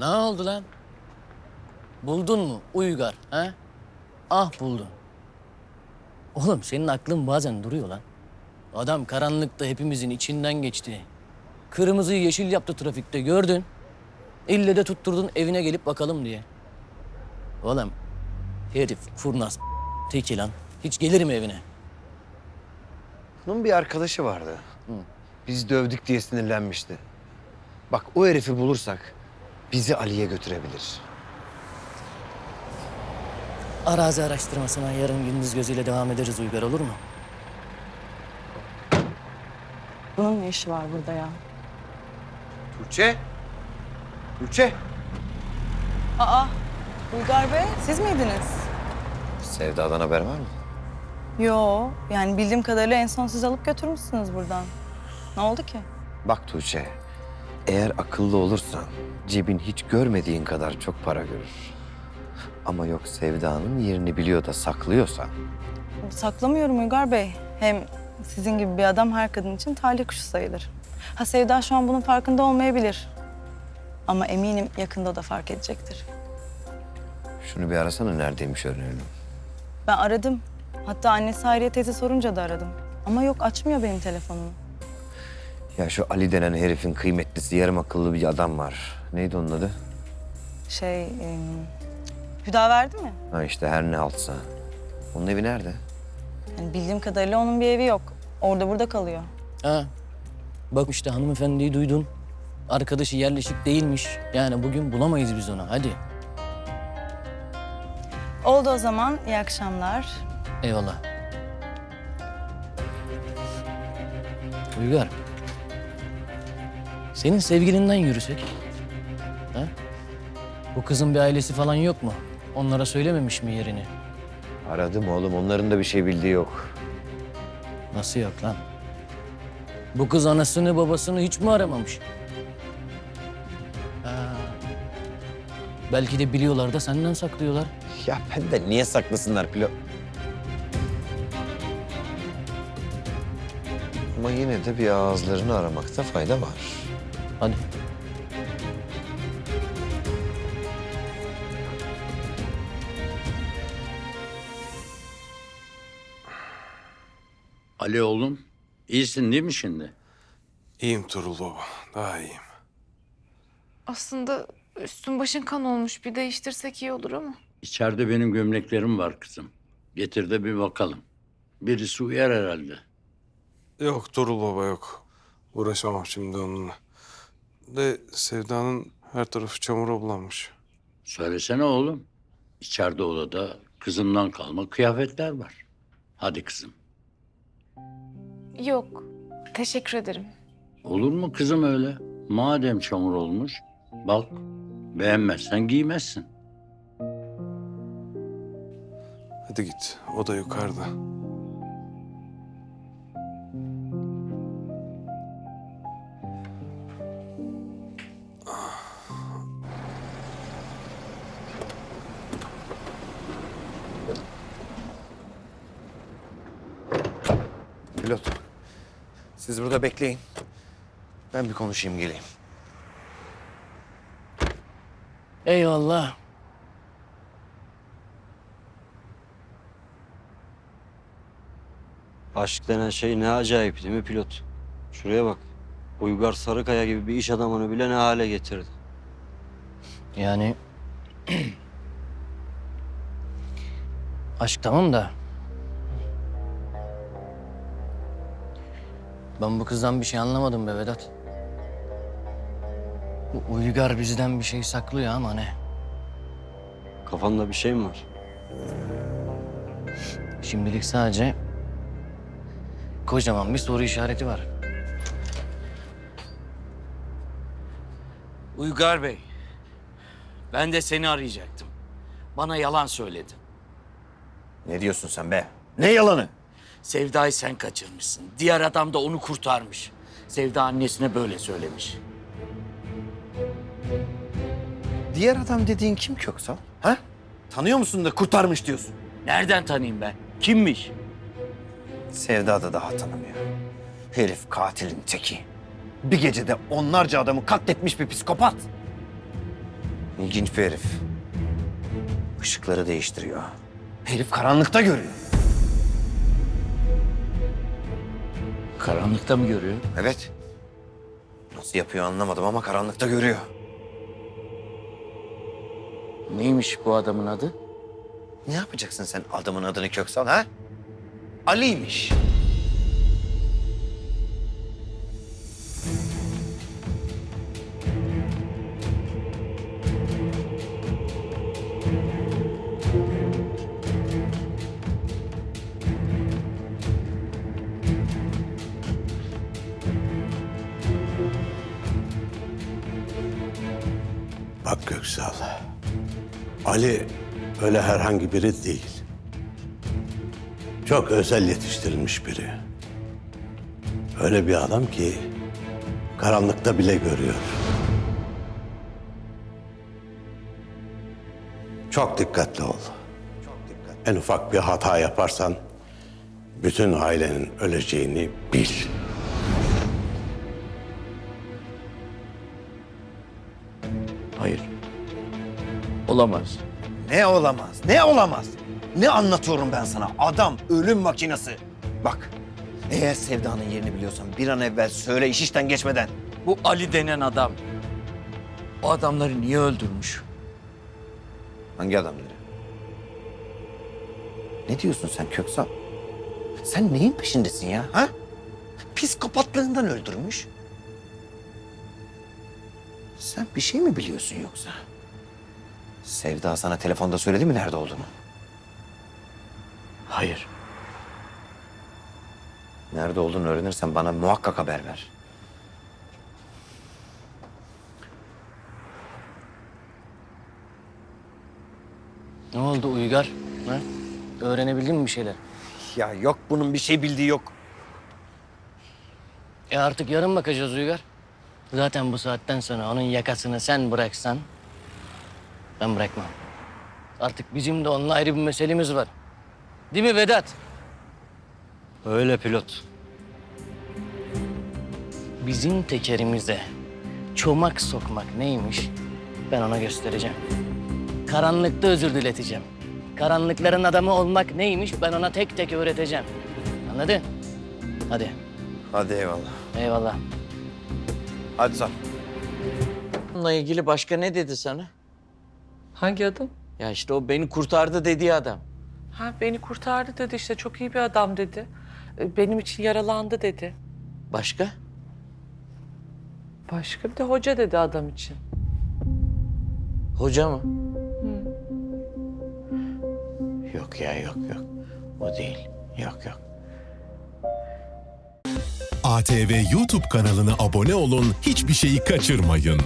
Ne oldu lan? Buldun mu Uygar ha? Ah buldun. Oğlum senin aklın bazen duruyor lan. Adam karanlıkta hepimizin içinden geçti. Kırmızıyı yeşil yaptı trafikte gördün. İlle de tutturdun evine gelip bakalım diye. Oğlum herif kurnaz teki lan. Hiç gelir mi evine? Bunun bir arkadaşı vardı. Biz dövdük diye sinirlenmişti. Bak o herifi bulursak bizi Ali'ye götürebilir. Arazi araştırmasına yarın gündüz gözüyle devam ederiz Uygar olur mu? Bunun ne işi var burada ya? Tuğçe. Tuğçe. Aa, Uygar Bey siz miydiniz? Sevda'dan haber var mı? Yo, yani bildiğim kadarıyla en son siz alıp götürmüşsünüz buradan. Ne oldu ki? Bak Tuğçe. Eğer akıllı olursan cebin hiç görmediğin kadar çok para görür. Ama yok Sevda'nın yerini biliyor da saklıyorsan Saklamıyorum Uygar Bey. Hem sizin gibi bir adam her kadın için talih kuşu sayılır. Ha Sevda şu an bunun farkında olmayabilir. Ama eminim yakında da fark edecektir. şunu bir arasana neredeymiş öğrenelim. Ben aradım. Hatta annesi Hayriye teyze sorunca da aradım. Ama yok açmıyor benim telefonumu. Ya şu Ali denen herifin kıymetlisi yarım akıllı bir adam var. Neydi onun adı? Şey, e, Hüda verdi mi? Ha işte her ne altsa. Onun evi nerede? Yani bildiğim kadarıyla onun bir evi yok. Orada burada kalıyor. Ha. Bak işte hanımefendiyi duydun. Arkadaşı yerleşik değilmiş. Yani bugün bulamayız biz onu. Hadi. Oldu o zaman. İyi akşamlar. Eyvallah. Uygar. Senin sevgilinden yürüsek. Ha? Bu kızın bir ailesi falan yok mu? Onlara söylememiş mi yerini? Aradım oğlum. Onların da bir şey bildiği yok. Nasıl yok lan? Bu kız anasını babasını hiç mi aramamış? Ha. Belki de biliyorlar da senden saklıyorlar. Ya ben de niye saklasınlar pilot? Ama yine de bir ağızlarını aramakta fayda var. Hadi. Ali oğlum, iyisin değil mi şimdi? İyiyim Turul baba. Daha iyiyim. Aslında üstün başın kan olmuş. Bir değiştirsek iyi olur ama. İçeride benim gömleklerim var kızım. Getir de bir bakalım. Birisi uyar herhalde. Yok Turul baba yok. Uğraşamam şimdi onunla. De Sevda'nın her tarafı çamura bulanmış. Söylesene oğlum. İçeride odada kızımdan kalma kıyafetler var. Hadi kızım. Yok. Teşekkür ederim. Olur mu kızım öyle? Madem çamur olmuş, bak beğenmezsen giymezsin. Hadi git. O da yukarıda. Pilot. Siz burada bekleyin. Ben bir konuşayım geleyim. Eyvallah. Aşk denen şey ne acayip değil mi pilot? Şuraya bak. Uygar Sarıkaya gibi bir iş adamını bile ne hale getirdi. Yani... Aşk tamam da... Ben bu kızdan bir şey anlamadım be Vedat. Bu Uygar bizden bir şey saklıyor ama ne? Kafanda bir şey mi var? Şimdilik sadece kocaman bir soru işareti var. Uygar Bey, ben de seni arayacaktım. Bana yalan söyledin. Ne diyorsun sen be? Ne yalanı? Sevda'yı sen kaçırmışsın. Diğer adam da onu kurtarmış. Sevda annesine böyle söylemiş. Diğer adam dediğin kim Köksal? Ha? Tanıyor musun da kurtarmış diyorsun? Nereden tanıyayım ben? Kimmiş? Sevda da daha tanımıyor. Herif katilin teki. Bir gecede onlarca adamı katletmiş bir psikopat. İlginç bir herif. Işıkları değiştiriyor. Herif karanlıkta görüyor. Karanlıkta mı görüyor? Evet. Nasıl yapıyor anlamadım ama karanlıkta görüyor. Neymiş bu adamın adı? Ne yapacaksın sen adamın adını Köksal ha? Ali'ymiş. Ali öyle herhangi biri değil. Çok özel yetiştirilmiş biri. Öyle bir adam ki karanlıkta bile görüyor. Çok dikkatli ol. En ufak bir hata yaparsan bütün ailenin öleceğini bil. Olamaz. Ne olamaz, ne olamaz? Ne anlatıyorum ben sana? Adam ölüm makinesi. Bak, eğer Sevda'nın yerini biliyorsan bir an evvel söyle iş işten geçmeden. Bu Ali denen adam. O adamları niye öldürmüş? Hangi adamları? Ne diyorsun sen Köksal? Sen neyin peşindesin ya? Ha? Psikopatlığından öldürmüş. Sen bir şey mi biliyorsun yoksa? Sevda sana telefonda söyledi mi nerede olduğunu? Hayır. Nerede olduğunu öğrenirsen bana muhakkak haber ver. Ne oldu Uygar? Ha? Öğrenebildin mi bir şeyler? Ya yok bunun bir şey bildiği yok. E artık yarın bakacağız Uygar. Zaten bu saatten sonra onun yakasını sen bıraksan ben bırakmam. Artık bizim de onunla ayrı bir meselemiz var. Değil mi Vedat? Öyle pilot. Bizim tekerimize çomak sokmak neymiş ben ona göstereceğim. Karanlıkta özür dileteceğim. Karanlıkların adamı olmak neymiş ben ona tek tek öğreteceğim. Anladın? Hadi. Hadi eyvallah. Eyvallah. Hadi sar. Bununla ilgili başka ne dedi sana? Hangi adam? Ya işte o beni kurtardı dediği adam. Ha beni kurtardı dedi işte çok iyi bir adam dedi. E, Benim için yaralandı dedi. Başka? Başka bir de hoca dedi adam için. Hoca mı? Yok ya yok yok. O değil. Yok yok. ATV YouTube kanalına abone olun, hiçbir şeyi kaçırmayın.